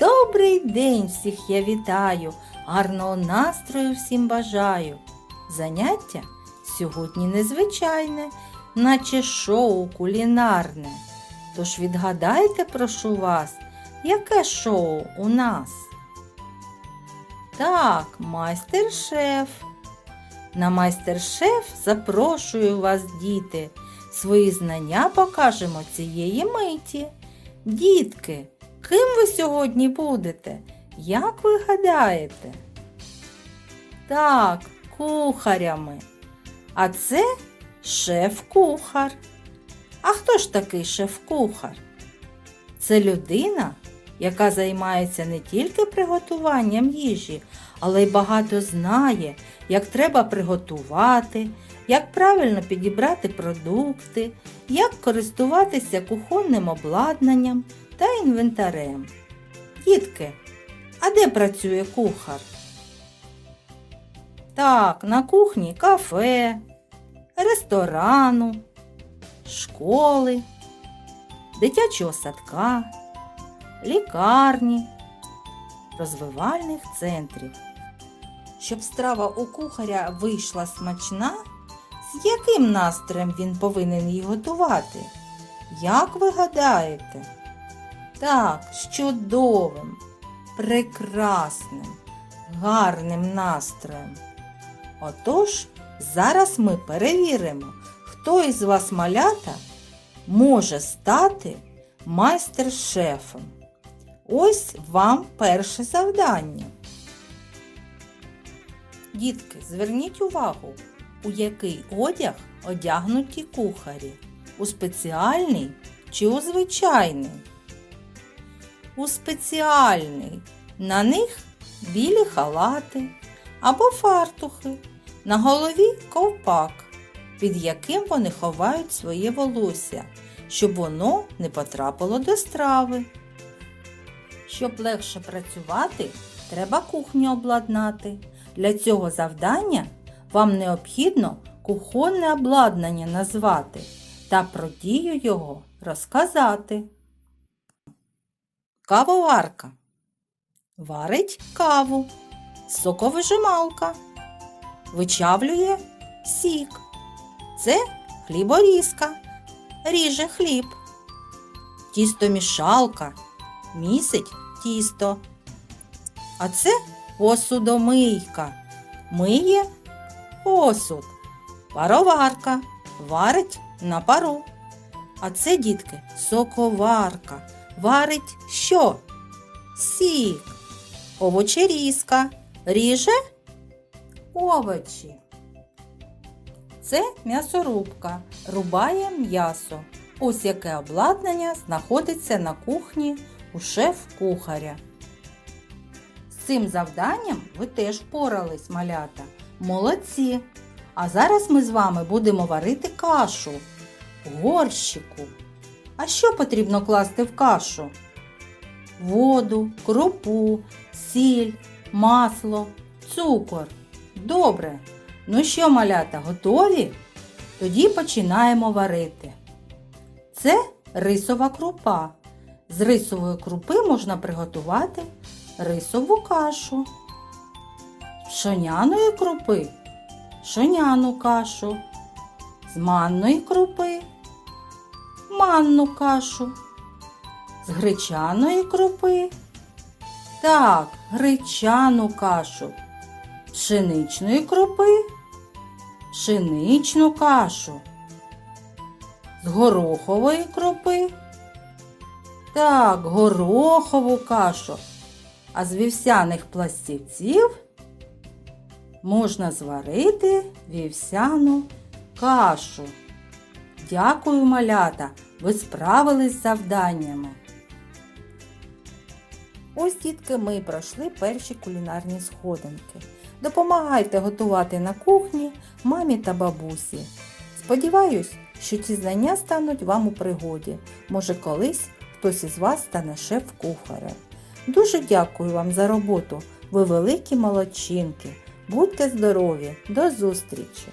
Добрий день всіх я вітаю, гарного настрою всім бажаю. Заняття сьогодні незвичайне, наче шоу кулінарне. Тож відгадайте, прошу вас, яке шоу у нас? Так, майстер-шеф. На майстер-шеф запрошую вас, діти. Свої знання покажемо цієї миті. Дітки, ким ви сьогодні будете? Як ви гадаєте? Так, кухарями. А це шеф-кухар. А хто ж такий шеф-кухар? Це людина, яка займається не тільки приготуванням їжі, але й багато знає, як треба приготувати, як правильно підібрати продукти, як користуватися кухонним обладнанням та інвентарем. Дітки, а де працює кухар? Так, на кухні кафе, ресторану, школи, дитячого садка, лікарні, розвивальних центрів. Щоб страва у кухаря вийшла смачна, з яким настроєм він повинен її готувати? Як ви гадаєте? Так, з чудовим, прекрасним, гарним настроєм. Отож, зараз ми перевіримо, хто із вас малята може стати майстер-шефом. Ось вам перше завдання. Дітки, зверніть увагу, у який одяг одягнуті кухарі? У спеціальний чи у звичайний? У спеціальний. На них білі халати або фартухи, на голові ковпак, під яким вони ховають своє волосся, щоб воно не потрапило до страви. Щоб легше працювати, треба кухню обладнати. Для цього завдання вам необхідно кухонне обладнання назвати та про дію його розказати. Кавоварка. Варить каву. Соковижималка. Вичавлює сік. Це хліборізка. Ріже хліб. Тістомішалка. Місить тісто. А це посудомийка. Миє посуд. Пароварка. Варить на пару. А це, дітки, соковарка. Варить що? Сік. Овочерізка. Ріже овочі. Це м'ясорубка. Рубає м'ясо. Ось яке обладнання знаходиться на кухні у шеф-кухаря. З цим завданням ви теж впорались, малята. Молодці! А зараз ми з вами будемо варити кашу горщику. А що потрібно класти в кашу? Воду, крупу, сіль, масло, цукор. Добре. Ну що, малята, готові? Тоді починаємо варити. Це рисова крупа. З рисової крупи можна приготувати рисову кашу. Пшоняної крупи пшоняну кашу. З манної крупи манну кашу. З гречаної крупи. Так, гречану кашу. Пшеничної крупи. Пшеничну кашу. З горохової крупи. Так, горохову кашу. А з вівсяних пластівців можна зварити вівсяну кашу. Дякую, малята! Ви справились з завданнями. Ось, дітки, ми пройшли перші кулінарні сходинки. Допомагайте готувати на кухні мамі та бабусі. Сподіваюсь, що ці знання стануть вам у пригоді. Може, колись хтось із вас стане шеф-кухарем. Дуже дякую вам за роботу. Ви великі молодчинки. Будьте здорові! До зустрічі!